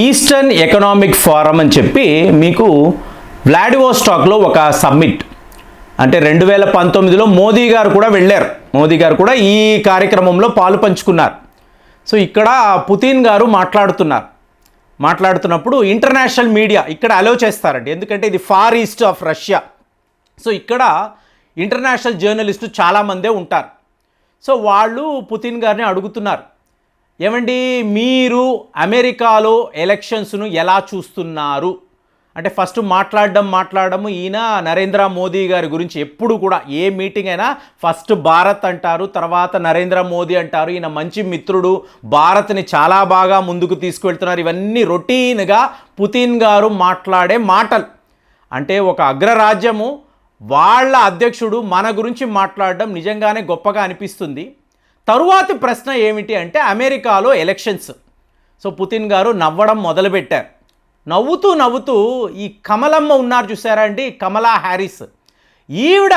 Eastern economic forum అని చెప్పి మీకు వ్లాడివోస్టాక్లో ఒక సమ్మిట్ అంటే రెండు వేల పంతొమ్మిదిలో మోదీ గారు కూడా వెళ్ళారు. మోదీ గారు కూడా ఈ కార్యక్రమంలో పాలు పంచుకున్నారు. సో ఇక్కడ పుతిన్ గారు మాట్లాడుతున్నారు. మాట్లాడుతున్నప్పుడు ఇంటర్నేషనల్ మీడియా ఇక్కడ అలో చేస్తారండి. ఎందుకంటే ఇది far east of Russia so ఇక్కడ ఇంటర్నేషనల్ జర్నలిస్టు చాలామందే ఉంటారు. సో వాళ్ళు పుతిన్ గారిని అడుగుతున్నారు. ఏమండి? మీరు అమెరికాలో ఎలక్షన్స్ను ఎలా చూస్తున్నారు? అంటే ఫస్ట్ మాట్లాడడం మాట్లాడడం ఈయన నరేంద్ర మోదీ గారి గురించి ఎప్పుడు కూడా ఏ మీటింగ్ అయినా ఫస్ట్ భారత్ అంటారు తర్వాత నరేంద్ర మోదీ అంటారు. ఈయన మంచి మిత్రుడు భారత్ని చాలా బాగా ముందుకు తీసుకువెళ్తున్నారు. ఇవన్నీ రొటీన్గా పుతిన్ గారు మాట్లాడే మాటలు. అంటే ఒక అగ్రరాజ్యము వాళ్ళ అధ్యక్షుడు మన గురించి మాట్లాడడం నిజంగానే గొప్పగా అనిపిస్తుంది. తరువాతి ప్రశ్న ఏమిటి అంటే అమెరికాలో ఎలక్షన్స్. సో పుతిన్ గారు నవ్వడం మొదలుపెట్టారు. నవ్వుతూ నవ్వుతూ ఈ కమలమ్మ ఉన్నారు చూసారా అండి? కమలా హ్యారిస్ ఈవిడ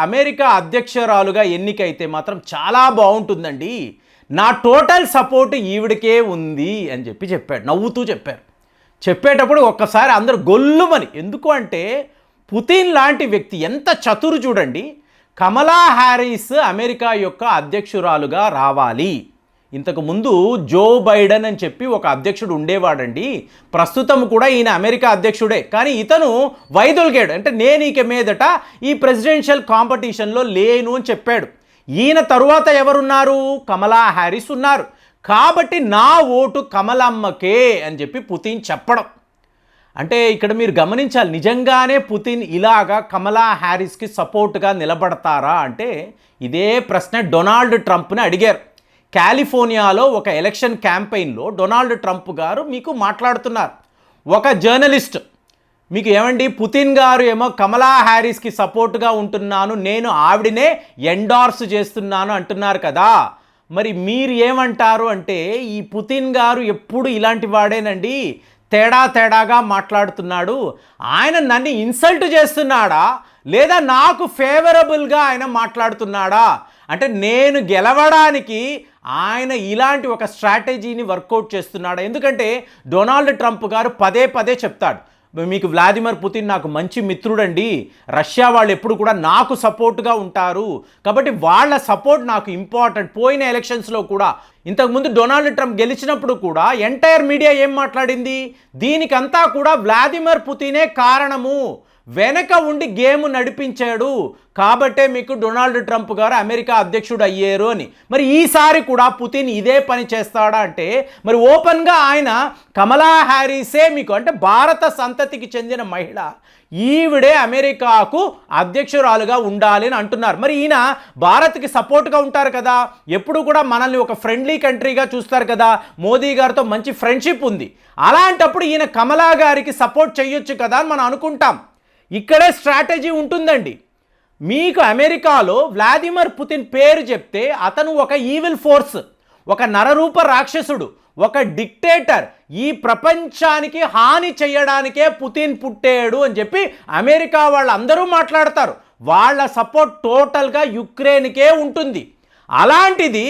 అమెరికా అధ్యక్షురాలుగా ఎన్నికైతే మాత్రం చాలా బాగుంటుందండి. నా టోటల్ సపోర్ట్ ఈవిడకే ఉంది అని చెప్పి చెప్పాడు. నవ్వుతూ చెప్పారు. చెప్పేటప్పుడు ఒక్కసారి అందరూ గొల్లుమని. ఎందుకు అంటే పుతిన్ లాంటి వ్యక్తి ఎంత చతురు చూడండి. కమలా హ్యారీస్ అమెరికా యొక్క అధ్యక్షురాలుగా రావాలి. ఇంతకు ముందు జో బైడెన్ అని చెప్పి ఒక అధ్యక్షుడు ఉండేవాడండి. ప్రస్తుతం కూడా ఈయన అమెరికా అధ్యక్షుడే. కానీ ఇతను వైదొలిగాడు అంటే నేను ఇక మీదట ఈ ప్రెసిడెన్షియల్ కాంపిటీషన్లో లేను అని చెప్పాడు. ఈయన తరువాత ఎవరున్నారు? కమలా హ్యారిస్ ఉన్నారు. కాబట్టి నా ఓటు కమలమ్మకే అని చెప్పి పుతిన్ చెప్పడం. అంటే ఇక్కడ మీరు గమనించాలి నిజంగానే పుతిన్ ఇలాగా కమలా హ్యారిస్కి సపోర్ట్గా నిలబడతారా అంటే ఇదే ప్రశ్న డొనాల్డ్ ట్రంప్ని అడిగారు. కాలిఫోర్నియాలో ఒక ఎలక్షన్ క్యాంపెయిన్లో డొనాల్డ్ ట్రంప్ గారు మీకు మాట్లాడుతున్నారు. ఒక జర్నలిస్ట్ మీకు ఏమండి పుతిన్ గారు ఏమో కమలా హ్యారిస్కి సపోర్ట్గా ఉంటున్నాను నేను ఆవిడనే ఎండార్స్ చేస్తున్నాను అంటున్నారు కదా. మరి మీరు ఏమంటారు అంటే ఈ పుతిన్ గారు ఎప్పుడు ఇలాంటి వాడేనండి? తేడా తేడాగా మాట్లాడుతున్నాడు. ఆయన నన్ను ఇన్సల్ట్ చేస్తున్నాడా? లేదా నాకు ఫేవరబుల్గా ఆయన మాట్లాడుతున్నాడా? అంటే నేను గెలవడానికి ఆయన ఇలాంటి ఒక స్ట్రాటజీని వర్కౌట్ చేస్తున్నాడా? ఎందుకంటే డొనాల్డ్ ట్రంప్ గారు పదే పదే చెప్తాడు. మీకు వ్లాదిమిర్ పుతిన్ నాకు మంచి మిత్రుడండి. రష్యా వాళ్ళు ఎప్పుడు కూడా నాకు సపోర్ట్గా ఉంటారు. కాబట్టి వాళ్ళ సపోర్ట్ నాకు ఇంపార్టెంట్. పోయిన ఎలక్షన్స్లో కూడా ఇంతకుముందు డొనాల్డ్ ట్రంప్ గెలిచినప్పుడు కూడా ఎంటైర్ మీడియా ఏం మాట్లాడింది? దీనికంతా కూడా వ్లాదిమిర్ పుతినే కారణము. వెనక ఉండి గేమ్ నడిపించాడు. కాబట్టే మీకు డొనాల్డ్ ట్రంప్ గారు అమెరికా అధ్యక్షుడు అయ్యారు అని. మరి ఈసారి కూడా పుతిన్ ఇదే పని చేస్తాడా అంటే మరి ఓపెన్గా ఆయన కమలా హ్యారీసే మీకు అంటే భారత సంతతికి చెందిన మహిళ ఈవిడే అమెరికాకు అధ్యక్షురాలుగా ఉండాలి అని అంటున్నారు. మరి ఈయన భారత్కి సపోర్ట్గా ఉంటారు కదా. ఎప్పుడు కూడా మనల్ని ఒక ఫ్రెండ్లీ కంట్రీగా చూస్తారు కదా. మోదీ గారితో మంచి ఫ్రెండ్షిప్ ఉంది. అలాంటప్పుడు ఈయన కమలా గారికి సపోర్ట్ చేయొచ్చు కదా అని మనం అనుకుంటాం. ఇక్కడే స్ట్రాటజీ ఉంటుందండి. మీకు అమెరికాలో వ్లాదిమిర్ పుతిన్ పేరు చెప్తే అతను ఒక ఈవిల్ ఫోర్స్ ఒక నరరూప రాక్షసుడు ఒక డిక్టేటర్ ఈ ప్రపంచానికి హాని చేయడానికే పుతిన్ పుట్టాడు అని చెప్పి అమెరికా వాళ్ళందరూ మాట్లాడతారు. వాళ్ళ సపోర్ట్ టోటల్గా యుక్రెయిన్కే ఉంటుంది. అలాంటిది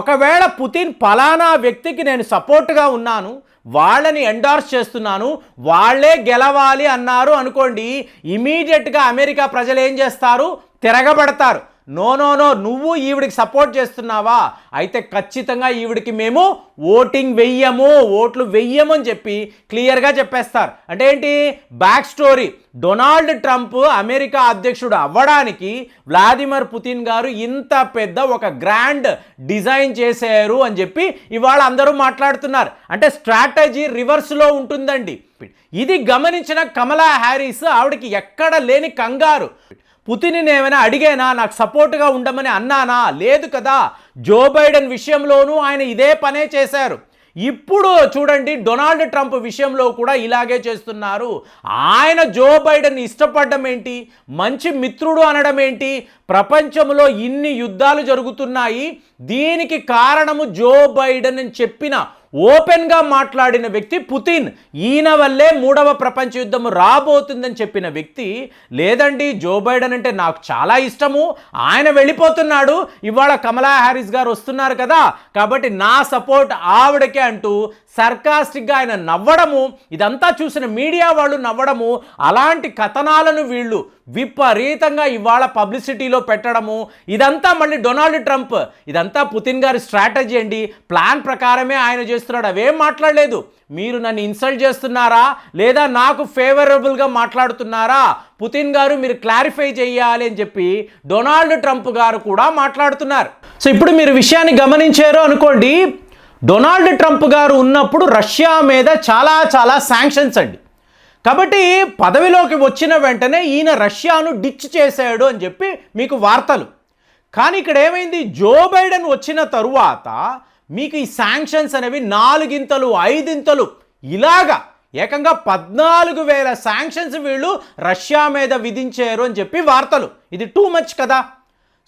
ఒకవేళ పుతిన్ ఫలానా వ్యక్తికి నేను సపోర్ట్గా ఉన్నాను వాళ్ళని ఎండార్స్ చేస్తున్నాను వాళ్ళే గెలవాలి అన్నారు అనుకోండి ఇమీడియట్గా అమెరికా ప్రజలు ఏం చేస్తారు? తిరగబడతారు. నో నో నో నువ్వు ఈవిడికి సపోర్ట్ చేస్తున్నావా? అయితే ఖచ్చితంగా ఈవిడికి మేము ఓటింగ్ వెయ్యము ఓట్లు వెయ్యము అని చెప్పి క్లియర్గా చెప్పేస్తారు. అంటే ఏంటి? Back story Donald Trump America అధ్యక్షుడు అవ్వడానికి వ్లాదిమిర్ పుతిన్ గారు ఇంత పెద్ద ఒక గ్రాండ్ డిజైన్ చేశారు అని చెప్పి ఇవాళ అందరూ మాట్లాడుతున్నారు. అంటే స్ట్రాటజీ రివర్స్లో ఉంటుందండి. ఇది గమనించిన కమలా హ్యారీస్ ఆవిడకి ఎక్కడ లేని కంగారు. పుతిన్ని ఏమైనా అడిగానా? నాకు సపోర్ట్గా ఉండమని అన్నానా? లేదు కదా. జో బైడెన్ విషయంలోనూ ఆయన ఇదే పనే చేశారు. ఇప్పుడు చూడండి డొనాల్డ్ ట్రంప్ విషయంలో కూడా ఇలాగే చేస్తున్నారు. ఆయన జో బైడెన్ ఇష్టపడడం ఏంటి? మంచి మిత్రుడు అనడం ఏంటి? ప్రపంచంలో ఇన్ని యుద్ధాలు జరుగుతున్నాయి. దీనికి కారణము జో బైడెన్ అని చెప్పిన ఓపెన్గా మాట్లాడిన వ్యక్తి పుతిన్. ఈయన వల్లే మూడవ ప్రపంచ యుద్ధం రాబోతుందని చెప్పిన వ్యక్తి లేదండి జో బైడెన్ అంటే నాకు చాలా ఇష్టము. ఆయన వెళ్ళిపోతున్నాడు. ఇవాళ కమలా హ్యారిస్ గారు వస్తున్నారు కదా. కాబట్టి నా సపోర్ట్ ఆవిడకే అంటూ సర్కాస్టిక్గా ఆయన నవ్వడము ఇదంతా చూసిన మీడియా వాళ్ళు నవ్వడము అలాంటి కథనాలను వీళ్ళు విపరీతంగా ఇవాళ పబ్లిసిటీలో పెట్టడము ఇదంతా మళ్ళీ డొనాల్డ్ ట్రంప్ ఇదంతా పుతిన్ గారి స్ట్రాటజీ అండి. ప్లాన్ ప్రకారమే ఆయన చేస్తున్నాడు. అవేం మాట్లాడలేదు. మీరు నన్ను ఇన్సల్ట్ చేస్తున్నారా? లేదా నాకు ఫేవరబుల్గా మాట్లాడుతున్నారా? పుతిన్ గారు మీరు క్లారిఫై చేయాలి అని చెప్పి డొనాల్డ్ ట్రంప్ గారు కూడా మాట్లాడుతున్నారు. సో ఇప్పుడు మీరు విషయాన్ని గమనించారు అనుకోండి డొనాల్డ్ ట్రంప్ గారు ఉన్నప్పుడు రష్యా మీద చాలా చాలా శాంక్షన్స్ అండి. కాబట్టి పదవిలోకి వచ్చిన వెంటనే ఈయన రష్యాను డిచ్ చేశాడు అని చెప్పి మీకు వార్తలు. కానీ ఇక్కడ ఏమైంది? జో బైడెన్ వచ్చిన తరువాత మీకు ఈ శాంక్షన్స్ అనేవి నాలుగింతలు ఐదింతలు ఇలాగా ఏకంగా పద్నాలుగు వేల శాంక్షన్స్ వీళ్ళు రష్యా మీద విధించారు అని చెప్పి వార్తలు. ఇది టూ మచ్ కదా?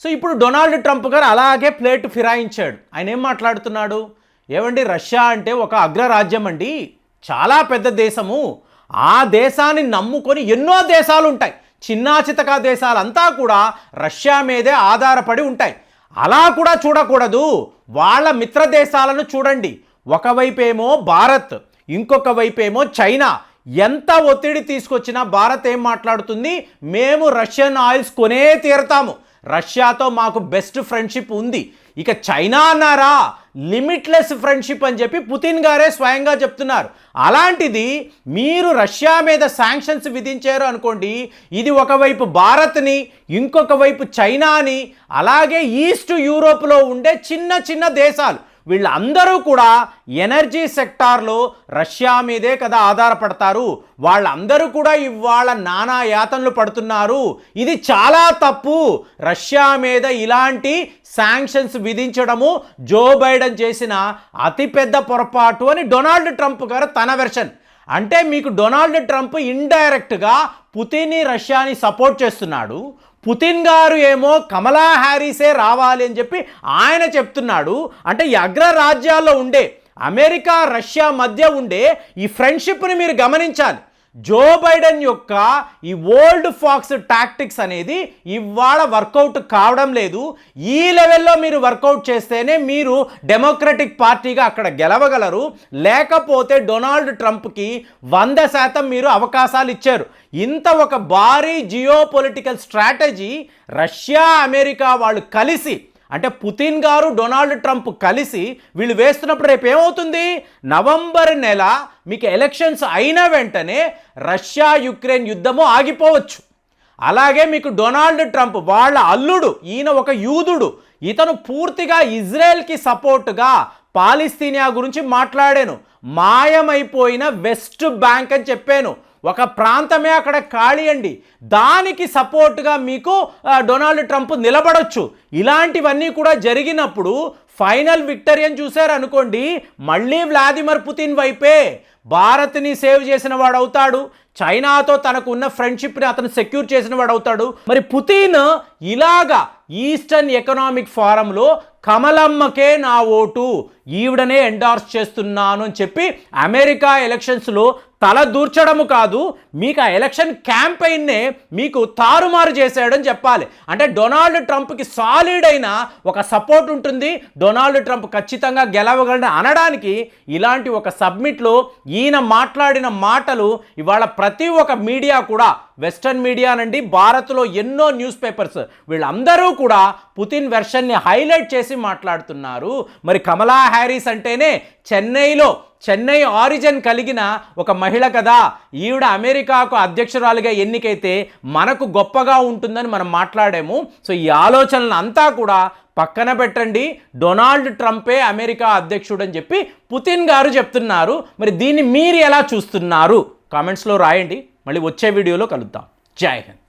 సో ఇప్పుడు డొనాల్డ్ ట్రంప్ గారు అలాగే ప్లేట్ ఫిరాయించాడు. ఆయన ఏం మాట్లాడుతున్నాడు? ఏమండి రష్యా అంటే ఒక అగ్రరాజ్యం అండి. చాలా పెద్ద దేశము. ఆ దేశాన్ని నమ్ముకొని ఎన్నో దేశాలు ఉంటాయి చిన్నాచితక దేశాలంతా కూడా రష్యా మీదే ఆధారపడి ఉంటాయి. అలా కూడా చూడకూడదు. వాళ్ళ మిత్ర దేశాలను చూడండి. ఒకవైపేమో భారత్ ఇంకొక వైపేమో చైనా. ఎంత ఒత్తిడి తీసుకొచ్చినా భారత్ ఏం మాట్లాడుతుంది? మేము రష్యన్ ఆయిల్స్ కొనే తీరతాము. రష్యాతో మాకు బెస్ట్ ఫ్రెండ్షిప్ ఉంది. ఇక చైనా అన్నారా? లిమిట్లెస్ ఫ్రెండ్షిప్ అని చెప్పి పుతిన్ గారే స్వయంగా చెప్తున్నారు. అలాంటిది మీరు రష్యా మీద శాంక్షన్స్ విధించారు అనుకోండి ఇది ఒకవైపు భారత్ని ఇంకొక వైపు చైనాని అలాగే ఈస్ట్ యూరోప్లో ఉండే చిన్న చిన్న దేశాలు. వీళ్ళందరూ కూడా ఎనర్జీ సెక్టార్లో రష్యా మీదే కదా ఆధారపడతారు. వాళ్ళందరూ కూడా ఇవాళ నానా యాతనలు పడుతున్నారు. ఇది చాలా తప్పు. రష్యా మీద ఇలాంటి శాంక్షన్స్ విధించడము జో బైడెన్ చేసిన అతిపెద్ద పొరపాటు అని డొనాల్డ్ ట్రంప్ గారు తన వెర్షన్. అంటే మీకు డొనాల్డ్ ట్రంప్ ఇండైరెక్ట్గా పుతిని రష్యాని సపోర్ట్ చేస్తున్నాడు. పుతిన్ గారు ఏమో కమలా హ్యారీసే రావాలి అని చెప్పి ఆయన చెప్తున్నాడు. అంటే ఈ అగ్రరాజ్యాల్లో ఉండే అమెరికా రష్యా మధ్య ఉండే ఈ ఫ్రెండ్షిప్ని మీరు గమనించాలి. జో బైడెన్ యొక్క ఈ ఓల్డ్ ఫాక్స్ టాక్టిక్స్ అనేది ఇవాళ వర్కౌట్ కావడం లేదు. ఈ లెవెల్లో మీరు వర్కౌట్ చేస్తేనే మీరు డెమోక్రటిక్ పార్టీగా అక్కడ గెలవగలరు. లేకపోతే డొనాల్డ్ ట్రంప్కి వంద శాతం మీరు అవకాశాలు ఇచ్చారు. ఇంత ఒక భారీ geo political strategy Russia America వాళ్ళు కలిసి అంటే పుతిన్ గారు డొనాల్డ్ ట్రంప్ కలిసి వీళ్ళు వేస్తున్నప్పుడు రేపు ఏమవుతుంది? నవంబర్ నెల మీకు ఎలక్షన్స్ అయిన వెంటనే రష్యా యుక్రెయిన్ యుద్ధము ఆగిపోవచ్చు. అలాగే మీకు డొనాల్డ్ ట్రంప్ వాళ్ళ అల్లుడు ఈయన ఒక యూదుడు ఇతను పూర్తిగా ఇజ్రాయెల్కి సపోర్టుగా పాలిస్తీనియా గురించి మాట్లాడాను. మాయమైపోయిన వెస్ట్ బ్యాంక్ అని చెప్పాను. ఒక ప్రాంతమే అక్కడ ఖాళీ అండి. దానికి సపోర్ట్గా మీకు డొనాల్డ్ ట్రంప్ నిలబడొచ్చు. ఇలాంటివన్నీ కూడా జరిగినప్పుడు ఫైనల్ విక్టరీ అని చూశారు అనుకోండి మళ్ళీ వ్లాదిమిర్ పుతిన్ వైపే భారత్ని సేవ్ చేసిన వాడు అవుతాడు చైనాతో తనకు ఉన్న ఫ్రెండ్షిప్ని అతను సెక్యూర్ చేసిన వాడు అవుతాడు మరి పుతిన్ ఇలాగా ఈస్టర్న్ ఎకనామిక్ ఫారంలో కమలమ్మకే నా ఓటు ఈవిడనే ఎండార్స్ చేస్తున్నాను అని చెప్పి అమెరికా ఎలక్షన్స్లో తల దూర్చడము కాదు మీకు ఆ ఎలక్షన్ క్యాంపెయిన్నే మీకు తారుమారు చేసేయడం చెప్పాలి. అంటే డొనాల్డ్ ట్రంప్కి సాలిడ్ అయిన ఒక సపోర్ట్ ఉంటుంది. డొనాల్డ్ ట్రంప్ ఖచ్చితంగా గెలవగలని అనడానికి ఇలాంటి ఒక సబ్మిట్లో ఈయన మాట్లాడిన మాటలు ఇవాళ ప్రతి ఒక్క మీడియా కూడా వెస్టర్న్ మీడియా నుండి భారత్లో ఎన్నో న్యూస్ పేపర్స్ వీళ్ళందరూ కూడా పుతిన్ వెర్షన్ని హైలైట్ చేసి మాట్లాడుతున్నారు. మరి కమలా హ్యారీస్ అంటేనే చెన్నైలో చెన్నై ఆరిజిన్ కలిగిన ఒక మహిళ కదా ఈవిడ అమెరికాకు అధ్యక్షురాలుగా ఎన్నికైతే మనకు గొప్పగా ఉంటుందని మనం మాట్లాడాము. సో ఈ ఆలోచనలు అంతా కూడా పక్కన పెట్టండి. డొనాల్డ్ ట్రంపే అమెరికా అధ్యక్షుడు అని చెప్పి పుతిన్ గారు చెప్తున్నారు. మరి దీన్ని మీరు ఎలా చూస్తున్నారు? కామెంట్స్లో రాయండి. మళ్ళీ వచ్చే వీడియోలో కలుద్దాం. జై హింద్.